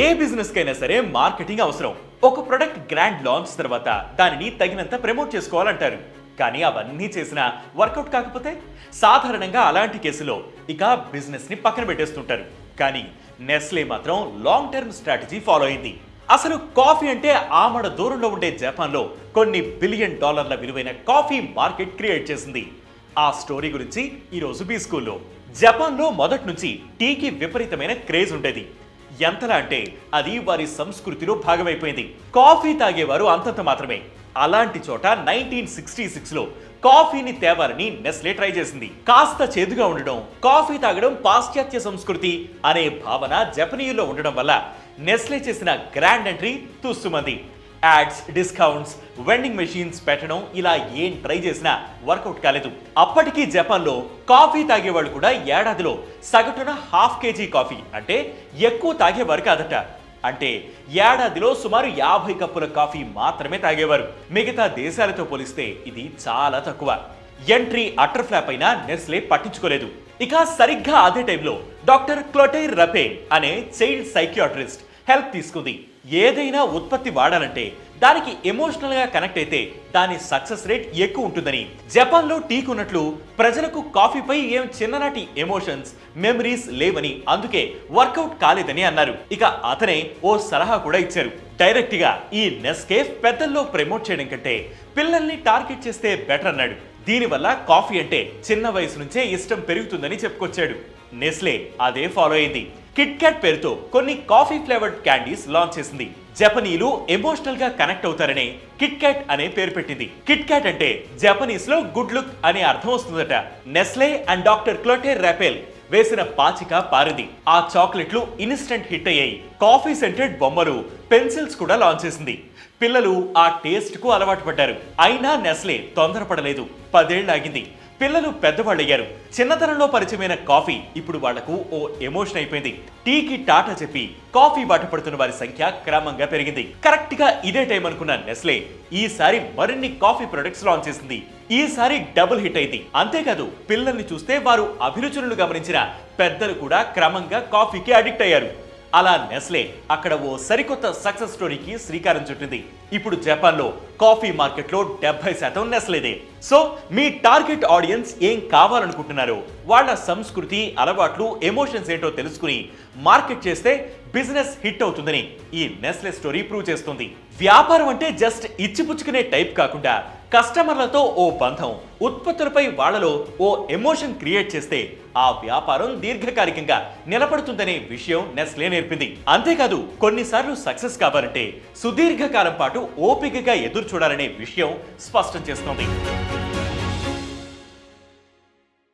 ఏ business కైనా సరే marketing అవసరం. ఒక ప్రొడక్ట్ గ్రాండ్ లాంచ్ తర్వాత దానిని తగినంత ప్రమోట్ చేసుకోవాలంటారు. కానీ అవన్నీ చేసినా వర్కౌట్ కాకపోతే సాధారణంగా అలాంటి కేసులో ఇక బిజినెస్ని పక్కన పెట్టేస్తుంటారు. కానీ నెస్లే మాత్రం లాంగ్ టర్మ్ స్ట్రాటజీ ఫాలో అయింది. అసలు కాఫీ అంటే ఆమడ దూరంలో ఉండే జపాన్లో కొన్ని బిలియన్ డాలర్ల విలువైన కాఫీ మార్కెట్ క్రియేట్ చేసింది. ఆ స్టోరీ గురించి ఈరోజు బీ స్కూల్లో. జపాన్లో మొదటి నుంచి టీకి విపరీతమైన క్రేజ్ ఉండేది. ఎంతలా అంటే అది వారి సంస్కృతిలో భాగమైపోయింది. కాఫీ తాగేవారు అంతంత మాత్రమే. అలాంటి చోట నైన్టీన్ సిక్స్టీ సిక్స్లో కాఫీని తేవాలని నెస్లే ట్రై చేసింది. కాస్త చేదుగా ఉండడం కాఫీ తాగడం పాశ్చాత్య సంస్కృతి అనే భావన జపనీయుల్లో ఉండడం వల్ల నెస్లే చేసిన గ్రాండ్ ఎంట్రీ తుస్సుమంది యాడ్స్ డిస్కౌంట్స్ వెండింగ్ మెషిన్స్ పెట్టడం ఇలా ఏం ట్రై చేసినా వర్కౌట్ కాలేదు. అప్పటికీ జపాన్లో కాఫీ తాగేవాళ్ళు కూడా ఏడాదిలో సగటున హాఫ్ కేజీ కాఫీ అంటే ఎక్కువ తాగేవారు కాదట. అంటే ఏడాదిలో సుమారు యాభై కప్పుల కాఫీ మాత్రమే తాగేవారు. మిగతా దేశాలతో పోలిస్తే ఇది చాలా తక్కువ. ఎంట్రీ అటర్ ఫ్లాప్ అయినా నెస్లే పట్టించుకోలేదు. ఇక సరిగ్గా అదే టైంలో డాక్టర్ క్లోటైర్ రపే అనే చైల్డ్ సైకియాట్రిస్ట్ హెల్ప్ తీసుకుంది. ఏదైనా ఉత్పత్తి వాడాలంటే దానికి ఎమోషనల్గా కనెక్ట్ అయితే దాని సక్సెస్ రేట్ ఎక్కువ ఉంటుందని. జపాన్లో టీకున్నట్లు ప్రజలకు కాఫీపై ఏం చిన్ననాటి ఎమోషన్స్ మెమరీస్ లేవని అందుకే వర్కౌట్ కాలేదని అన్నారు. ఇక అతనే ఓ సలహా కూడా ఇచ్చారు. డైరెక్ట్గా ఈ నెస్కేఫ్ పెద్దల్లో ప్రమోట్ చేయడం కంటే పిల్లల్ని టార్గెట్ చేస్తే బెటర్ అన్నాడు. దీనివల్ల కాఫీ అంటే చిన్న వయసు నుంచే ఇష్టం పెరుగుతుందని చెప్పుకొచ్చాడు. నెస్లే అదే ఫాలో అయింది. కిట్ క్యాట్ పేరుతో కొన్ని కాఫీ ఫ్లేవర్డ్ క్యాండీస్ లాంచ్ చేసింది. జపనీలు ఎమోషనల్గా కనెక్ట్ అవుతారనే కిట్ క్యాట్ అనే పేరు పెట్టింది. కిట్ క్యాట్ అంటే జపనీస్లో గుడ్ లుక్ అనే అర్థం వస్తుందట. Nestle and doctor Clotaire Rapaille వేసిన పాచిక పారింది. ఆ చాక్లెట్లు ఇన్స్టెంట్ హిట్ అయ్యాయి. కాఫీ సెంటెడ్ బొమ్మలు పెన్సిల్స్ కూడా లాంచ్ చేసింది. పిల్లలు ఆ టేస్ట్కు అలవాటు పడ్డారు. అయినా నెస్లే తొందరపడలేదు. పదేళ్ళాగింది పిల్లలు పెద్దవాళ్ళయ్యారు. చిన్నతనంలో పరిచయమైన కాఫీ ఇప్పుడు వాళ్ళకు ఓ ఎమోషన్ అయిపోయింది. టీకి టాటా చెప్పి కాఫీ బాట పడుతున్న వారి సంఖ్య క్రమంగా పెరిగింది. కరెక్ట్గా ఇదే టైం అనుకున్న నెస్లే ఈసారి మరిన్ని కాఫీ ప్రొడక్ట్స్ లాంచ్ చేసింది. ఈసారి డబుల్ హిట్ అయింది. అంతేకాదు పిల్లల్ని చూస్తే వారు అభిరుచులను గమనించిన పెద్దలు కూడా క్రమంగా కాఫీకి అడిక్ట్ అయ్యారు. అలా నెస్లే అక్కడ ఓ సరికొత్త సక్సెస్ స్టోరీకి శ్రీకారం చుట్టింది. ఇప్పుడు జపాన్లో కాఫీ మార్కెట్లో డెబ్బై శాతం నెస్లేదే. సో మీ టార్గెట్ ఆడియన్స్ ఏం కావాలనుకుంటున్నారో వాళ్ళ సంస్కృతి అలవాట్లు ఎమోషన్స్ ఏంటో తెలుసుకుని మార్కెట్ చేస్తే బిజినెస్ హిట్ అవుతుందని ఈ నెస్లే స్టోరీ ప్రూవ్ చేస్తుంది. వ్యాపారం అంటే జస్ట్ ఇచ్చిపుచ్చుకునే టైప్ కాకుండా కస్టమర్లతో ఓ బంధం ఉత్పత్తులపై వాళ్ళలో ఓ ఎమోషన్ క్రియేట్ చేస్తే ఆ వ్యాపారం దీర్ఘకాలికంగా నిలబడుతుందనే విషయం నెస్లే నేర్పింది. అంతేకాదు కొన్నిసార్లు సక్సెస్ కావాలంటే సుదీర్ఘకాలం పాటు ఓపికగా ఎదురు చూడాలనే విషయం స్పష్టం చేస్తోంది.